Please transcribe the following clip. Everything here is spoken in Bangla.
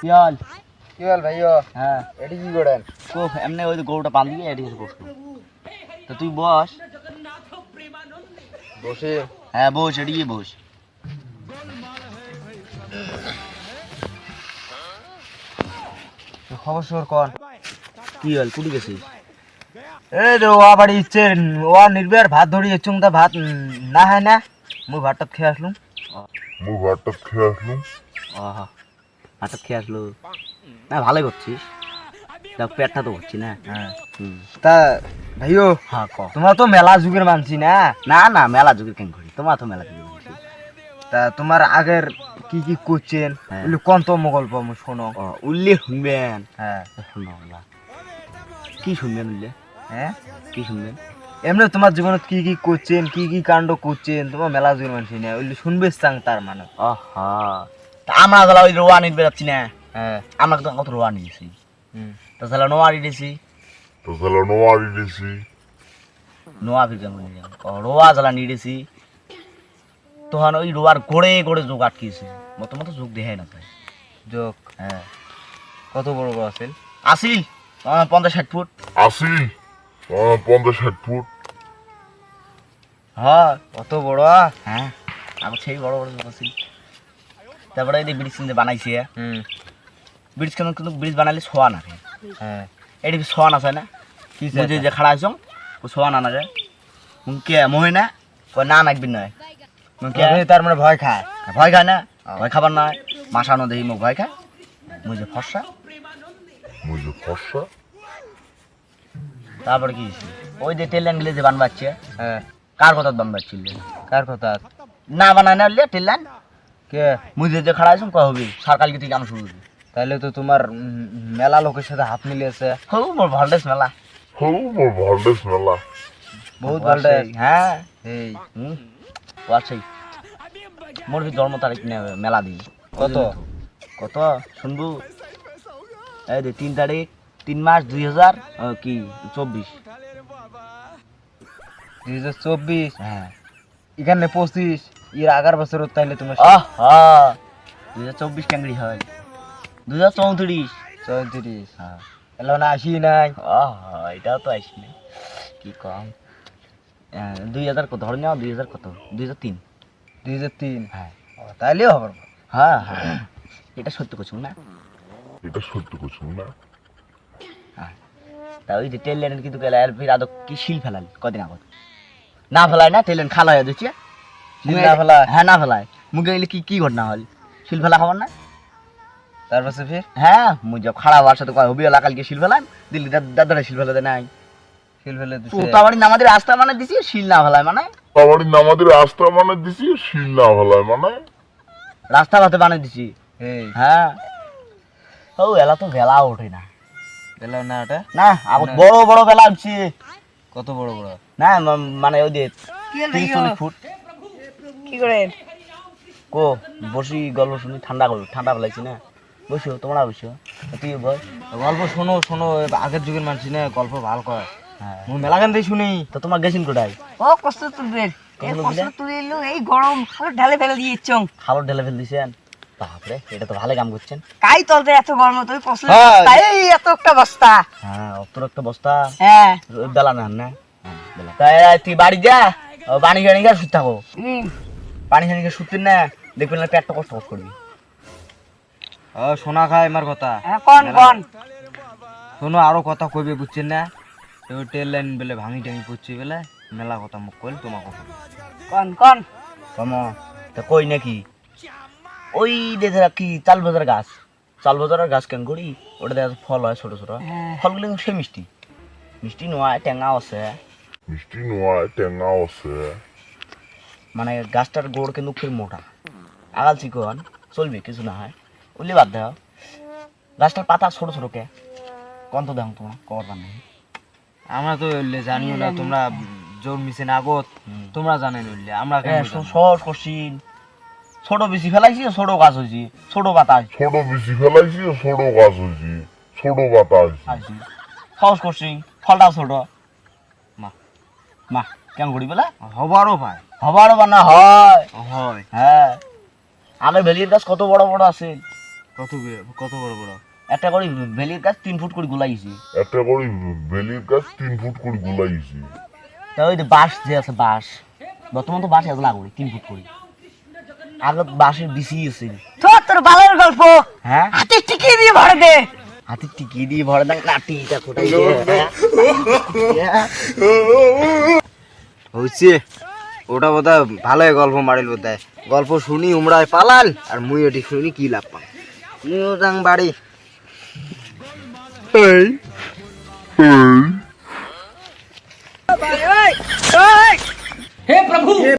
কি হল? ভাইও হ্যাঁ। এটি কি করেন? কো এমনি ওই গরুটা বাঁধি এটি এসে তো তুই বস। বসে? হ্যাঁ বস এদিকে বস। খবর সর কন কি হল কুটি গেছিস? এই তো ওয়া বাড়ি ইচ্ছে ওয়া নির্বের ভাত ধরি ইচ্ছুং তা ভাত না হয় না মুই ভাতটা খেয়ে আসলুম। মুই ভাতটা খেয়ে আসলাম। আহা। হঠাৎ খেয়ে আসলো। না ভালোই করছিস। দেখ পেটটা তো করছি না। হ্যাঁ। তা ভাইও হ্যাঁ ক। তোমার তো মেলা যুগের মানছি না? না না মেলা যুগের কেন করি? তোমার তো মেলা যুগের মানছি। তা তোমার আগের কি কি করছেন? হ্যাঁ। ওগুলো কোন তো গল্প আমি শোনো। ও উল্লেখ শুনবেন। হ্যাঁ। শোনো কি শুনবেন উল্লেখ? হ্যাঁ? কি শুনবেন? এমনি তোমার জীবনে কি কি করছেন? কি কি কাণ্ড করছেন? তোমার মেলা যুগের মানছি না। ওগুলো শুনবে চাং তার মানে আহা। আমরা তাহলে ওই রোয়া নিতে বেরোচ্ছি না হ্যাঁ আমরা তো কত রোয়া নিয়েছি হুম। তো তাহলে নোয়া দিয়েছি। তো তাহলে নোয়ারি দিছি নোয়া ফির কেমন নিয়ে যাব? রোয়া জ্বালা নিয়েছি তখন ওই রোয়ার গোড়ে গোড়ে যোগ আটকিয়েছে। মতো মতো যোগ দেখায় না তাই। যোগ? হ্যাঁ। কত বড় বড় আছে আসিল পঞ্চাশ ষাট ফুট। আসি আহ, পঞ্চাশ ষাট ফুট। হ্যাঁ কত বড় হ্যাঁ আমার সেই বড় বড় যোগ আসিল। তারপরে এই ব্রিজ যে বানাইছে। হুম। ব্রিজ কেন কিন্তু ব্রিজ বানালে সোয়া না হ্যাঁ। এটি সোয়ান আছে না? কি বুঝে যে খাড়া আছো ও সোয়ান আনা যায়। কে মহে না কয় না নাকবি নয় কে তার মানে ভয় খায়। ভয় খায় না? ভয় খাবার নয় মাসানো দেখি মোক ভয় খায়। মুই যে ফর্সা মুই যে ফর্সা তারপরে কি হইছে? ওই যে টেল লাইন যে বানবাচ্ছে হ্যাঁ। কার কথা বানবাচ্ছিল? কার কথা না বানায় না লাইন? কে? মুই যে খাড়া আছো কয় হবি? সরকার থেকে কাম শুরু করবি তাহলে তো তোমার মেলা লোকের সাথে হাত মিলিয়েছে। হৌ মোর ভল্টেজ মেলা। হৌ মোর ভল্টেজ মেলা। বহুত ও ভালো সেই, হ্যাঁ এই হুম ও আছে মোর ভি জন্ম তারিখ নিয়ে মেলা দিন? কত? কত? শুনবু? এই যে তিন তারিখ তিন মাস দুই হাজার কি চব্বিশ। দুই হাজার চব্বিশ? হ্যাঁ। এখানে পঁচিশ এর আগার বছর তাইলে তোমার আহ! হ্যাঁ দুই হাজার চব্বিশ ক্যাঙ্গড়ি হয়। দুই হাজার চৌত্রিশ? চৌত্রিশ হ্যাঁ। এলো না আসি নাই। আহ এটাও তো আসি না কি কম? দুই হাজার কত? ধরে নাও দুই হাজার কত? দুই হাজার তিন। দুই হাজার তিন। হ্যাঁ। তাইলেও হবে। হ্যাঁ হ্যাঁ। এটা সত্য করছ না? এটা সত্য কিছু না? তা ওই যে টেল লাইনের কিন্তু গেলে আর ফির আদৌ কি শিল ফেলাল? কদিন আগত? না ফেলায় না টেল লাইন খালা হয়ে দিচ্ছে না ফেলায়? হ্যাঁ না ফেলায়। মুখে গেলে কি কি ঘটনা হল? শিল ফেলা খাবার না? তারপর ফির? হ্যাঁ মুই যা খারাপ হওয়ার সাথে কয় হবি এলা কালকে শিল ফেলাম দিল্লি দাদারা শিল ফেলাতে নাই। শিল ফেলে দিছে। আমাদের রাস্তা মানে দিছি শিল না ফেলায় মানে? আমাদের রাস্তা মানে দিছি শিল না ভালায় মানে? রাস্তা ভাতে বানিয়ে দিছি। হ্যাঁ। ও এলা তো বেলা ওঠে না। না ওটা না আগত বড় বড় বেলা উঠছে কত বড় বড়? না মানে ওই যে তিরিশ চল্লিশ ফুট। কি করে? কো বসি গল্প শুনি ঠান্ডা করো ঠান্ডা ফেলাইছি না। বসো তোমরা বসো তুই বল? গল্প শোনো শোনো আগের যুগের মানুষ না গল্প ভালো কয়। হ্যাঁ। মেলা গান দিয়ে শুনি। তো তোমার গেছিন কোথায়? ও কষ্ট তুলবেন এই কষ্ট? তুলে গরম খালো ঢালে ফেলে দিয়েছং খাবার ঢেলে ফেল দিছেন? বাপরে এটা তো ভালো কাম করছেন। কাই তলতে এত গরম তুই কষ্ট হ্যাঁ। তাই এত একটা বস্তা। হ্যাঁ অত একটা বস্তা? হ্যাঁ। বেলা না না? হ্যাঁ, তাই তুই বাড়ি যা পানি খানি খা শুতে থাকো। পানি খানি খা শুতে না দেখবি না পেটটা কষ্ট কষ্ট করবি। ও শোনা খায় আমার কথা। হ্যাঁ কোন কোন? শোনো আরও কথা কইবে বুঝছেন না? ওই টেল লাইন বেলে ভাঙি টাঙি করছি বেলে। মেলা কথা মুখ কইল তোমার কথা। কোন কোন? কম তা কই নাকি? ওই দেখে কি চাল বাজার গাছ। চাল বাজারের গাছ কেন করি ওটা দেখা ফল হয় ছোট ছোট। হ্যাঁ। ফলগুলো সে মিষ্টি। মিষ্টি নয় টেঙাও আছে। মিষ্টি নোয়ায় টেঙ্গাও আছে। মানে গাছটার গোড় কিন্তু খুব মোটা। আগাল চিকন চলবে কিছু না হয়। উল্লি বাদ দাও। গাছটার পাতা ছোট ছোট কে? কত তো দাম তোমার কবার বানাই আমরা তো ওইলে জানিও না তোমরা জোর মিশে আগত। তোমরা জানেন ওইলে আমরা কেন বুঝাবো? সহজ কঠিন ছোট বেশি ফেলাইছি ছোট গাছ হয়েছি ছোট পাতা ছোট বেশি ফেলাইছি ছোট গাছ হয়েছি ছোট পাতা আইছি সহজ করছি। ফলটাও ছোট। মা মা কেমন করি বলে হবারও ভাই হবারও বানা হয়। হয়। হ্যাঁ। আমের ভেলির গাছ কত বড় বড় আছে। কত কত বড় বড়? একটা করে ভেলির গাছ তিন ফুট করে গোলাইছি। একটা করে বেলির গাছ তিন ফুট করে গুলাইছি। তা ওই যে বাঁশ যে আছে বাঁশ। বর্তমান তো বাঁশ এত লাগবে তিন ফুট করে। বাঁশের আছে তো তোর বালের গল্প। হ্যাঁ? হাতে টিকি দিয়ে ভরে দে। হাতে টিকি দিয়ে ভরে লাঠিটা কোটাই হচ্ছে ওটা ভালোই গল্প মারিল বোধহয়। গল্প শুনি উমরায় পালাল আর মুই ওটি শুনি কি লাভ পাম। মুইও যাং বাড়ি। এই এই।